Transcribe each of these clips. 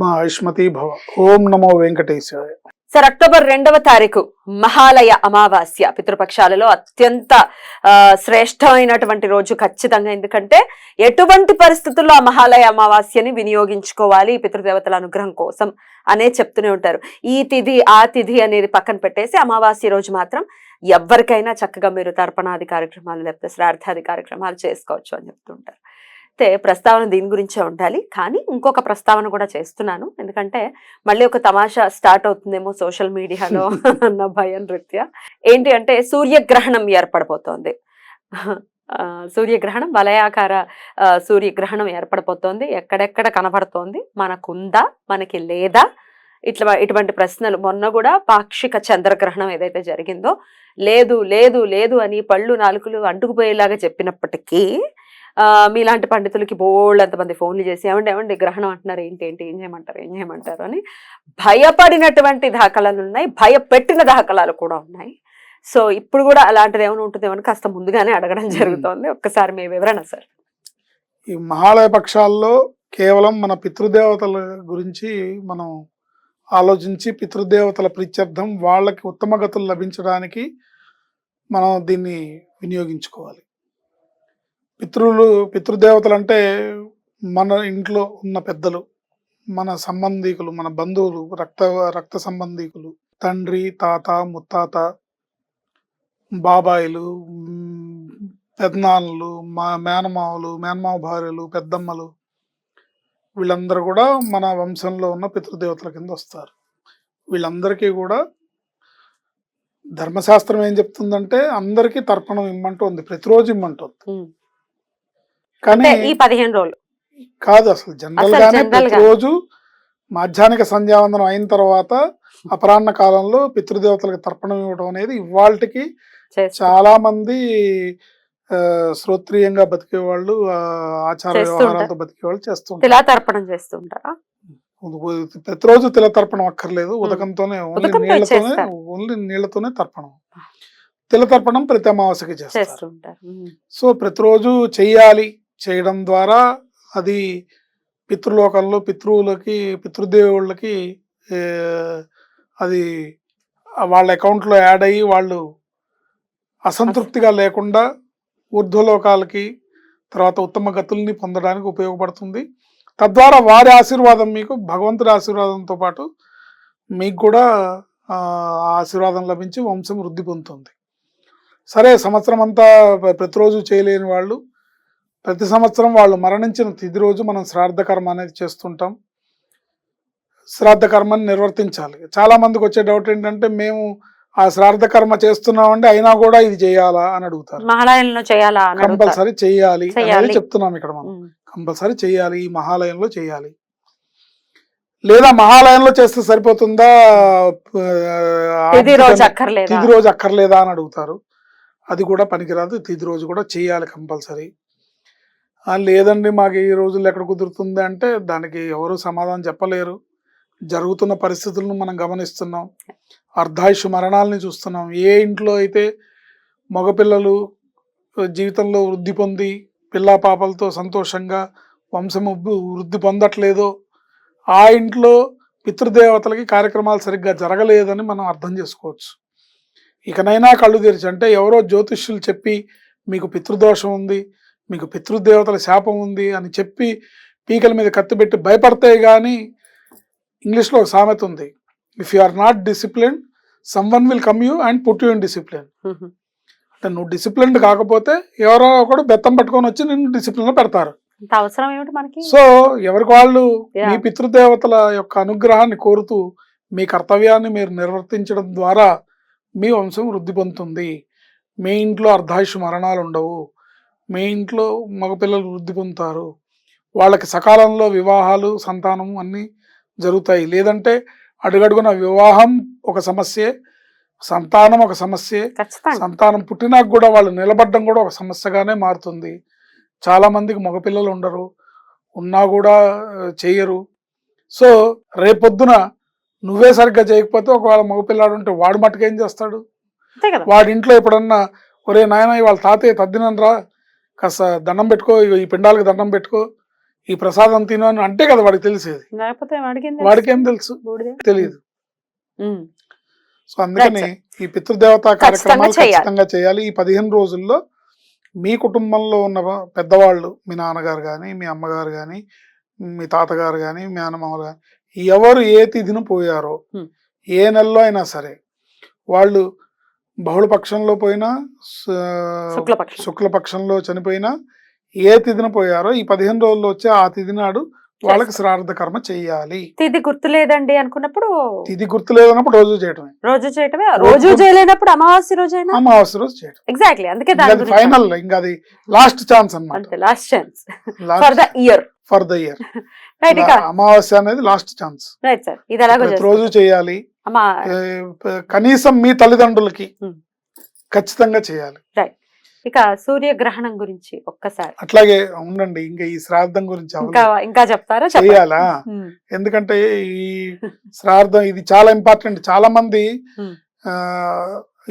మా ఆయుష్మతి భవ. ఓం నమో వెంకటేశాయ. Sir October రెండవ తారీఖు మహాలయ అమావాస్య పితృపక్షాలలో అత్యంత ఆ, శ్రేష్టమైనటువంటి రోజు ఖచ్చితంగా. ఎందుకంటే ఎటువంటి పరిస్థితుల్లో ఆ మహాలయ అమావాస్యని వినియోగించుకోవాలి పితృదేవతల అనుగ్రహం కోసం అనే చెప్తూనే ఉంటారు. ఈ తిథి ఆ తిథి అనేది పక్కన పెట్టేసి అమావాస్య రోజు మాత్రం ఎవరికైనా చక్కగా మీరు తర్పణాది కార్యక్రమాలు లేకపోతే శ్రార్థాది కార్యక్రమాలు చేసుకోవచ్చు అని చెప్తుంటారు. అయితే ప్రస్తావన దీని గురించే ఉండాలి. కానీ ఇంకొక ప్రస్తావన కూడా చేస్తున్నాను. ఎందుకంటే మళ్ళీ ఒక తమాషా స్టార్ట్ అవుతుందేమో సోషల్ మీడియాలో అన్న భయం రీత్యా. ఏంటి అంటే సూర్యగ్రహణం ఏర్పడబోతోంది. సూర్యగ్రహణం వలయాకార సూర్యగ్రహణం ఏర్పడబోతోంది. ఎక్కడెక్కడ కనబడుతోంది? మనకుందా? మనకి లేదా? ఇట్లా ఇటువంటి ప్రశ్నలు. మొన్న కూడా పాక్షిక చంద్రగ్రహణం ఏదైతే జరిగిందో లేదు లేదు లేదు అని పళ్ళు నాలుకలు అంటుకుపోయేలాగా చెప్పినప్పటికీ మీలాంటి పండితులకి బోల్డ్ అంతమంది ఫోన్లు చేసి ఏమండి ఏమండి గ్రహణం అంటున్నారు ఏంటి ఏంటి ఏం చేయమంటారు ఏం చేయమంటారు అని భయపడినటువంటి దాఖలాలు ఉన్నాయి భయపెట్టిన దాఖలాలు కూడా ఉన్నాయి. సో ఇప్పుడు కూడా అలాంటిది ఏమైనా ఉంటుందేమో అని కాస్త ముందుగానే అడగడం జరుగుతోంది. ఒక్కసారి మీ వివరణ సార్. ఈ మహాలయ పక్షాల్లో కేవలం మన పితృదేవతల గురించి మనం ఆలోచించి పితృదేవతల ప్రీత్యర్థం వాళ్ళకి ఉత్తమ గతులు లభించడానికి మనం దీన్ని వినియోగించుకోవాలి. పితృలు పితృదేవతలు అంటే మన ఇంట్లో ఉన్న పెద్దలు మన సంబంధీకులు మన బంధువులు రక్త రక్త సంబంధీకులు తండ్రి తాత ముత్తాత బాబాయిలు పెద్దనాన్నలు మా మేనమావలు మేనమావ భార్యలు పెద్దమ్మలు వీళ్ళందరూ కూడా మన వంశంలో ఉన్న పితృదేవతల కింద వస్తారు. వీళ్ళందరికీ కూడా ధర్మశాస్త్రం ఏం చెప్తుందంటే అందరికీ తర్పణం ఇమ్మంటుంది ప్రతిరోజు ఇమ్మంటుంది కానీ అంటే ఈ పదిహేను రోజులు. కాదు అసలు జనరల్ గానే. ప్రతిరోజు మాధ్యానిక సంధ్యావందనం అయిన తర్వాత అపరాహ్న కాలంలో పితృదేవతలకు తర్పణం ఇవ్వడం అనేది ఇవాళకి. చాలా మంది శ్రోత్రియంగా బతికే వాళ్ళు ఆచార వ్యవహారాలతో బతికే వాళ్ళు చేస్తుంటారు తిలా తర్పణం చేస్తుంటారా ప్రతిరోజు తిల తర్పణం అక్కర్లేదు ఉదకంతోనే ఓన్లీ నీళ్ళతోనే. ఓన్లీ నీళ్ళతోనే తర్పణం. తిల తర్పణం ప్రతి అమావాస్యకి చేస్తారు. సో ప్రతిరోజు చెయ్యాలి. చేయడం ద్వారా అది పితృలోకంలో పితృవులకి పితృదేవుళ్ళకి అది వాళ్ళ అకౌంట్లో యాడ్ అయ్యి వాళ్ళు అసంతృప్తిగా లేకుండా ఊర్ధ్వలోకాలకి తర్వాత ఉత్తమ గతుల్ని పొందడానికి ఉపయోగపడుతుంది. తద్వారా వారి ఆశీర్వాదం మీకు భగవంతుడి ఆశీర్వాదంతో పాటు మీకు కూడా ఆశీర్వాదం లభించి వంశం వృద్ధి పొందుతుంది. సరే సంవత్సరం అంతా ప్ర- ప్రతిరోజు చేయలేని వాళ్ళు ప్రతి సంవత్సరం వాళ్ళు మరణించిన తిది రోజు మనం శ్రాద్ధ కర్మ అనేది చేస్తుంటాం. శ్రాద్ధ కర్మని నిర్వర్తించాలి. చాలా మందికి వచ్చే డౌట్ ఏంటంటే మేము ఆ శ్రాద్ధ కర్మ చేస్తున్నామండి అయినా కూడా ఇది చేయాలా అని అడుగుతారు. మహాలయంలో చేయాలా అని. కంపల్సరీ చేయాలి చెయ్యాలి. అనేది చెప్తున్నాం ఇక్కడ మనం. కంపల్సరీ చేయాలి ఈ మహాలయంలో చేయాలి. లేదా మహాలయంలో చేస్తే సరిపోతుందా? తిది రోజు అక్కర్లేదా అని అడుగుతారు. అది కూడా పనికిరాదు. తిది రోజు కూడా చేయాలి కంపల్సరీ. లేదండి మాకు ఈ రోజుల్లో ఎక్కడ కుదురుతుంది అంటే దానికి ఎవరు సమాధానం చెప్పలేరు. జరుగుతున్న పరిస్థితులను మనం గమనిస్తున్నాం. అర్ధాయుష్ మరణాలని చూస్తున్నాం. ఏ ఇంట్లో అయితే మగపిల్లలు జీవితంలో వృద్ధి పొంది పిల్లా పాపలతో సంతోషంగా వంశం వృద్ధి పొందట్లేదో ఆ ఇంట్లో పితృదేవతలకి కార్యక్రమాలు సరిగ్గా జరగలేదని మనం అర్థం చేసుకోవచ్చు. ఇకనైనా కళ్ళు తెరిచి అంటే ఎవరో జ్యోతిష్యులు చెప్పి మీకు పితృదోషం ఉంది మీకు పితృదేవతల శాపం ఉంది అని చెప్పి పీకల మీద కత్తి పెట్టి భయపడితే కానీ ఇంగ్లీష్లో ఒక సామెత ఉంది. If you are not discipline someone will come you and put you in discipline. అంటే నువ్వు డిసిప్లిన్డ్ కాకపోతే ఎవరో ఒకడు బెత్తం పట్టుకొని వచ్చి నిన్ను discipline లో పెడతారు. ఇంత అవసరం ఏమిటి మనకి? సో ఎవరికి వాళ్ళు. మీ పితృదేవతల యొక్క అనుగ్రహాన్ని కోరుతూ మీ కర్తవ్యాన్ని మీరు నిర్వర్తించడం ద్వారా మీ వంశం వృద్ధి పొందుతుంది. మీ ఇంట్లో అర్ధాయుష్ మరణాలు ఉండవు మీ ఇంట్లో మగపిల్లలు వృద్ధి పొందుతారు. వాళ్ళకి సకాలంలో వివాహాలు సంతానం అన్నీ జరుగుతాయి. లేదంటే అడుగడుగున వివాహం ఒక సమస్యే సంతానం ఒక సమస్యే సంతానం పుట్టినాక కూడా వాళ్ళు నిలబడడం కూడా ఒక సమస్యగానే మారుతుంది. చాలా మందికి మగపిల్లలు ఉండరు ఉన్నా కూడా ఆ, చెయ్యరు. సో రేపొద్దున నువ్వే సరిగ్గా చేయకపోతే ఒకవేళ మగపిల్లాడు ఉంటే వాడు మట్టుకేం చేస్తాడు? అంతే కదా. వాడి ఇంట్లో ఎప్పుడన్నా ఒరే నాయన వాళ్ళ తాతయ్య తద్దినరా కాస్త దండం పెట్టుకో ఈ పిండాలకు దండం పెట్టుకో ఈ ప్రసాదం తిను అని అంటే కదా వాడికి తెలిసేది వాడికి ఏం తెలుసు. తెలియదు. సో అందుకని ఈ పితృదేవతా కార్యక్రమాలు. ఖచ్చితంగా చేయాలి ఈ పదిహేను రోజుల్లో మీ కుటుంబంలో ఉన్న పెద్దవాళ్ళు మీ నాన్నగారు కానీ మీ అమ్మగారు కానీ మీ తాతగారు కానీ మీ అన్నమామలు కానీ ఎవరు ఏ తిథిన పోయారో. ఏ నెలలో అయినా సరే వాళ్ళు బహుళపక్షంలో పోయినా స- శుక్లపక్షం. శుక్లపక్షంలో చనిపోయినా ఏ తిథిన పోయారో ఈ పదిహేను రోజుల్లో వచ్చే ఆ తిథి నాడు వాళ్ళకి శ్రాద్ధ కర్మ చెయ్యాలి తిది గుర్తు లేదండి అనుకున్నప్పుడు తిథి గుర్తు లేదన్నప్పుడు రోజు చేయటమే. రోజు చేయటమే? రోజు రోజు చేయలేనప్పుడు అమావాస్య రోజు అయినా అమావాస్య రోజు చేయటం. ఎగ్జాక్ట్లీ అందుకే దాని ఫైనల్ ఇంకా అది లాస్ట్ ఛాన్స్ అన్నమాట. Last chance for the year for the year right అమావాస్య అనేది లాస్ట్ ఛాన్స్ రైట్ సార్ ఇది ఎలాగో ప్రతిరోజు చేయాలి. కనీసం మీ తల్లిదండ్రులకి. ఖచ్చితంగా చేయాలి. ఇక సూర్యగ్రహణం గురించి ఒక్కసారి. అట్లాగే ఉండండి ఇంకా ఈ శ్రాద్ధం గురించి ఇంకా చెప్తారా. చేయాలా? ఎందుకంటే ఈ శ్రాద్ధం ఇది చాలా ఇంపార్టెంట్ చాలా మంది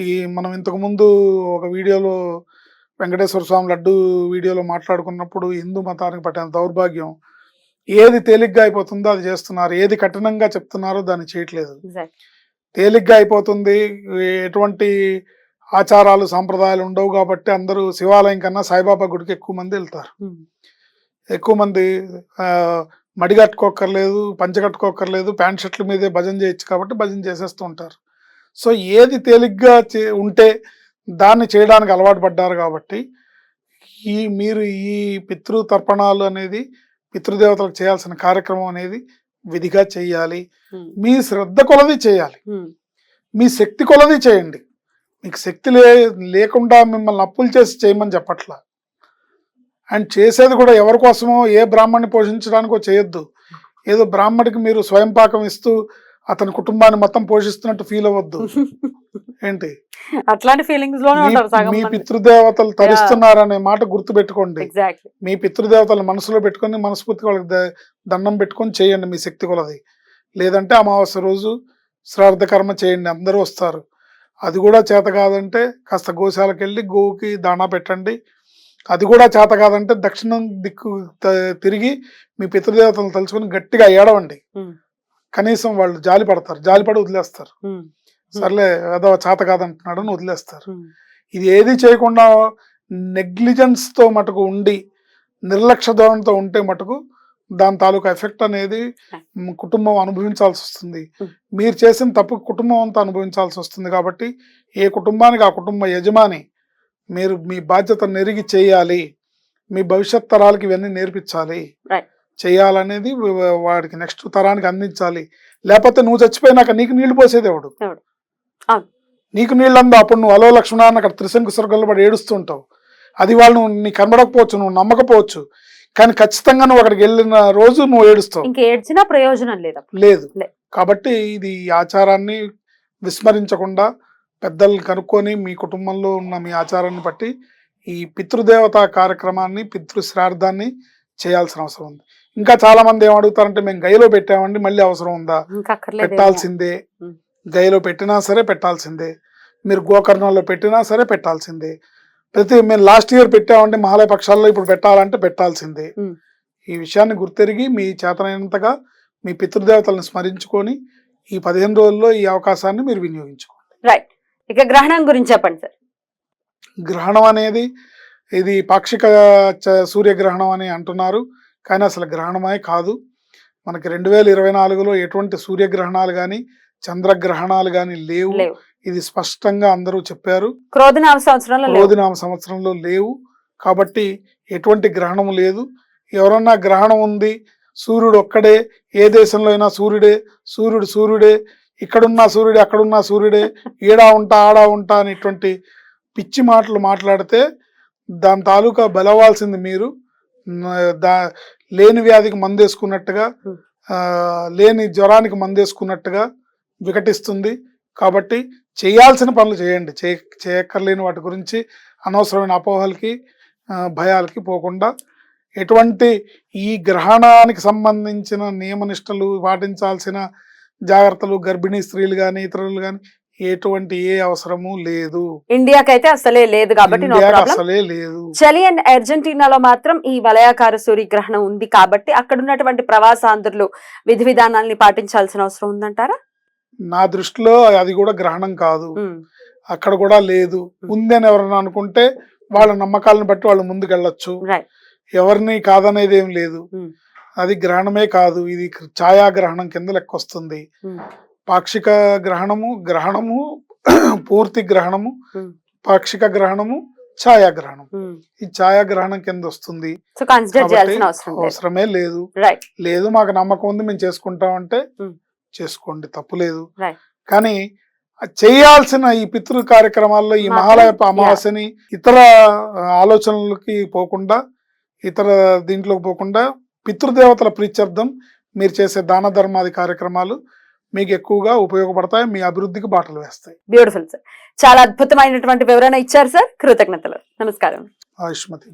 ఈ మనం ఇంతకు ముందు ఒక వీడియోలో వెంకటేశ్వర స్వామి లడ్డు వీడియోలో మాట్లాడుకున్నప్పుడు హిందూ మతానికి పట్టిన దౌర్భాగ్యం ఏది తేలిగ్గా అయిపోతుందో అది చేస్తున్నారు. ఏది కఠినంగా చెప్తున్నారో దాన్ని చేయట్లేదు. తేలిగ్గా అయిపోతుంది. ఎటువంటి ఆచారాలు సాంప్రదాయాలు ఉండవు కాబట్టి అందరూ శివాలయం కన్నా సాయిబాబా గుడికి ఎక్కువ మంది వెళ్తారు. ఉమ్, ఎక్కువ మంది మడి కట్టుకోక్కర్లేదు పంచ కట్టుకోక్కర్లేదు ప్యాంట్ షర్ట్ల మీదే భజన చేయొచ్చు కాబట్టి భజన చేసేస్తూ ఉంటారు. సో ఏది తేలిగ్గా చే- ఉంటే దాన్ని చేయడానికి అలవాటు పడ్డారు కాబట్టి ఈ మీరు ఈ పితృ తర్పణాలు అనేది పితృదేవతలకు చేయాల్సిన కార్యక్రమం అనేది విధిగా చేయాలి. మీ శ్రద్ధ కొలది చేయాలి. మీ శక్తి కొలది చేయండి. మీకు శక్తి లే లేకుండా మిమ్మల్ని అప్పులు చేసి చేయమని చెప్పట్లా. అండ్ చేసేది కూడా ఎవరి కోసమో ఏ బ్రాహ్మణ్ణి పోషించడానికో చేయొద్దు. ఏదో బ్రాహ్మడికి మీరు స్వయం పాకం ఇస్తూ అతని కుటుంబాన్ని మొత్తం పోషిస్తున్నట్టు ఫీల్ అవ్వద్దు. ఏంటి? అట్లాంటి ఫీలింగ్స్లోనే మీ- ఉంటారు సగం మీ పితృదేవతలు తరిస్తున్నారనే మాట గుర్తు పెట్టుకోండి మీ పితృదేవతలు మనసులో పెట్టుకొని మనస్ఫూర్తిగా వాళ్ళకి దండం పెట్టుకొని చేయండి మీ శక్తి కొలది. లేదంటే అమావాస్య రోజు శ్రాద్ధ కర్మ చేయండి అందరూ వస్తారు. అది కూడా చేత కాదంటే కాస్త గోశాలకు వెళ్ళి గోవుకి దాణా పెట్టండి. అది కూడా చేత కాదంటే దక్షిణం దిక్కు తిరిగి మీ పితృదేవతలను తలుచుకొని గట్టిగా ఏడవండి. ఉమ్. కనీసం వాళ్ళు జాలి పడతారు జాలిపడి వదిలేస్తారు. సర్లే ఏదో చేత కాదంటున్నాడు అని వదిలేస్తారు. ఇది ఏది చేయకుండా నెగ్లిజెన్స్తో మటుకు ఉండి నిర్లక్ష్య ధోరణితో ఉంటే మటుకు దాని తాలూకా ఎఫెక్ట్ అనేది కుటుంబం అనుభవించాల్సి వస్తుంది. మీరు చేసిన తప్పు కుటుంబం అంతా అనుభవించాల్సి వస్తుంది కాబట్టి ఏ కుటుంబానికి ఆ కుటుంబ యజమాని మీరు మీ బాధ్యత నెరిగి చేయాలి మీ భవిష్యత్ తరాలకి ఇవన్నీ నేర్పించాలి. చేయాలనేది వాడికి నెక్స్ట్ తరానికి అందించాలి. లేకపోతే నువ్వు చచ్చిపోయినాక నీకు నీళ్ళు పోసేది ఎవడు. నీకు నీళ్ళు అందా అప్పుడు నువ్వు అలో లక్ష్మణ అని అక్కడ త్రిశంకు స్వర్గంలో పడి ఏడుస్తుంటావు. అది వాళ్ళు నువ్వు నీకు కనబడకపోవచ్చు నువ్వు నమ్మకపోవచ్చు. కానీ ఖచ్చితంగా నువ్వు అక్కడికి వెళ్ళిన రోజు నువ్వు ఏడుస్తావు. ఇంక ఏడ్చినా ప్రయోజనం లేదు. లేదు. కాబట్టి ఇది ఈ ఆచారాన్ని విస్మరించకుండా పెద్దలు కనుక్కొని మీ కుటుంబంలో ఉన్న మీ ఆచారాన్ని బట్టి ఈ పితృదేవత కార్యక్రమాన్ని పితృ శ్రార్థాన్ని చేయాల్సిన అవసరం ఉంది. ఇంకా చాలా మంది ఏం అడుగుతారంటే మేము గైలో పెట్టామండి మళ్ళీ అవసరం ఉందా? పెట్టాల్సిందే. గైలో పెట్టినా సరే పెట్టాల్సిందే. మీరు గోకర్ణంలో పెట్టినా సరే పెట్టాల్సిందే. ప్రతి మేము లాస్ట్ ఇయర్ పెట్టామంటే మహాలయ పక్షాల్లో ఇప్పుడు పెట్టాలంటే పెట్టాల్సిందే. ఈ విషయాన్ని గుర్తెరిగి మీ చేతనైనంతగా మీ పితృదేవతలను స్మరించుకొని ఈ పదిహేను రోజుల్లో ఈ అవకాశాన్ని మీరు వినియోగించుకోండి. రైట్ ఇక గ్రహణం గురించి చెప్పండి సార్ గ్రహణం అనేది ఇది పాక్షిక సూర్యగ్రహణం అని అంటున్నారు. కానీ అసలు గ్రహణమే కాదు. మనకి రెండు వేల ఇరవై నాలుగులో ఎటువంటి సూర్యగ్రహణాలు కానీ చంద్రగ్రహణాలు కానీ లేవు. ఇది స్పష్టంగా అందరూ చెప్పారు. క్రోధనామ సంవత్సరంలో సంవత్సరంలో లేవు. కాబట్టి ఎటువంటి గ్రహణం లేదు. ఎవరన్నా గ్రహణం ఉంది సూర్యుడు ఒక్కడే ఏ దేశంలో అయినా సూర్యుడే సూర్యుడు సూర్యుడే ఇక్కడున్నా సూర్యుడే అక్కడున్నా సూర్యుడే ఈడా ఉంటా ఆడా ఉంటా అనేటువంటి పిచ్చి మాటలు మాట్లాడితే దాని తాలూకా బలవాల్సింది మీరు. దా లేని వ్యాధికి మందేసుకున్నట్టుగా లేని జ్వరానికి మందేసుకున్నట్టుగా వికటిస్తుంది. కాబట్టి చేయాల్సిన పనులు చేయండి. చేయ చేయక్కర్లేని వాటి గురించి అనవసరమైన అపోహలకి భయాలకి పోకుండా ఎటువంటి ఈ గ్రహణానికి సంబంధించిన నియమనిష్టలు పాటించాల్సిన జాగ్రత్తలు గర్భిణీ స్త్రీలు కానీ ఇతరులు కానీ ఎటువంటి ఏ అవసరము లేదు. ఇండియాకైతే అసలే లేదు కాబట్టి అసలే లేదు. చలి అండ్ అర్జెంటీనాలో మాత్రం ఈ వలయాకార సూర్యగ్రహణం ఉంది కాబట్టి అక్కడ ఉన్నటువంటి ప్రవాసాంధ్రులు విధి విధానాల్ని పాటించాల్సిన అవసరం ఉందంటారా? నా దృష్టిలో అది కూడా గ్రహణం కాదు. అక్కడ కూడా లేదు. ఉంది అని ఎవరైనా అనుకుంటే వాళ్ళ నమ్మకాలను బట్టి వాళ్ళు ముందుకెళ్ళొచ్చు. ఎవరిని కాదనేది ఏం లేదు. అది గ్రహణమే కాదు. ఇది ఛాయాగ్రహణం కింద లెక్క వస్తుంది పాక్షిక గ్రహణము గ్రహణము పూర్తి గ్రహణము ఉమ్, పాక్షిక గ్రహణము ఛాయాగ్రహణం ఉమ్. ఈ ఛాయాగ్రహణం కింద వస్తుంది అవసరమే లేదు లేదు మాకు నమ్మకం ఉంది మేము చేసుకుంటామంటే ఉమ్. చేసుకోండి తప్పు లేదు Right. కానీ చేయాల్సిన ఈ పితృ కార్యక్రమాల్లో ఈ మహాలయ. అమావాస్యని ఇతర ఆలోచనలకి పోకుండా ఇతర దీంట్లోకి పోకుండా పితృదేవతల ప్రీత్యర్థం మీరు చేసే దాన ధర్మాది కార్యక్రమాలు మీకు ఎక్కువగా ఉపయోగపడతాయి మీ అభివృద్ధికి బాటలు వేస్తాయి. బ్యూటిఫుల్ సార్ చాలా అద్భుతమైనటువంటి వివరణ ఇచ్చారు సార్ కృతజ్ఞతలు. నమస్కారం. ఆయుష్మతి